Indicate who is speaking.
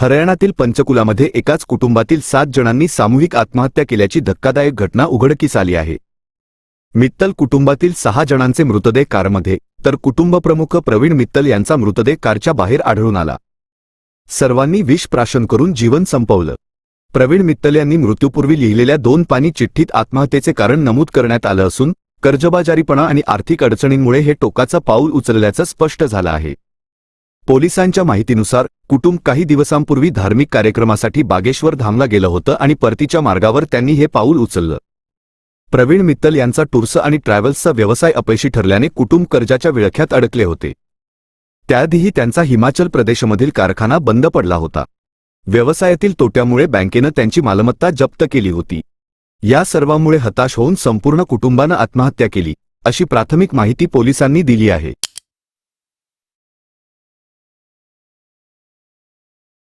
Speaker 1: हरियाणातील पंचकुलामध्ये एकाच कुटुंबातील सात जणांनी सामूहिक आत्महत्या केल्याची धक्कादायक घटना उघडकीस आली आहे. मित्तल कुटुंबातील सहा जणांचे मृतदेह कारमध्ये तर कुटुंबप्रमुख प्रवीण मित्तल यांचा मृतदेह कारच्या बाहेर आढळून आला. सर्वांनी विष प्राशन करून जीवन संपवलं. प्रवीण मित्तल यांनी मृत्यूपूर्वी लिहिलेल्या दोन पानी चिठ्ठीत आत्महत्येचे कारण नमूद करण्यात आलं असून कर्जबाजारीपणा आणि आर्थिक अडचणींमुळे हे टोकाचं पाऊल उचलल्याचं स्पष्ट झालं आहे. पोलिसांच्या माहितीनुसार कुटुंब काही दिवसांपूर्वी धार्मिक कार्यक्रमासाठी बागेश्वर धामला गेलं होतं आणि परतीच्या मार्गावर त्यांनी हे पाऊल उचललं. प्रवीण मित्तल यांचा टूर्स आणि ट्रॅव्हल्सचा व्यवसाय अपयशी ठरल्याने कुटुंब कर्जाच्या विळख्यात अडकले होते. त्याआधीही त्यांचा हिमाचल प्रदेशमधील कारखाना बंद पडला होता. व्यवसायातील तोट्यामुळे बँकेनं त्यांची मालमत्ता जप्त केली होती. या सर्वांमुळे हताश होऊन संपूर्ण कुटुंबानं आत्महत्या केली अशी प्राथमिक माहिती पोलिसांनी दिली आहे.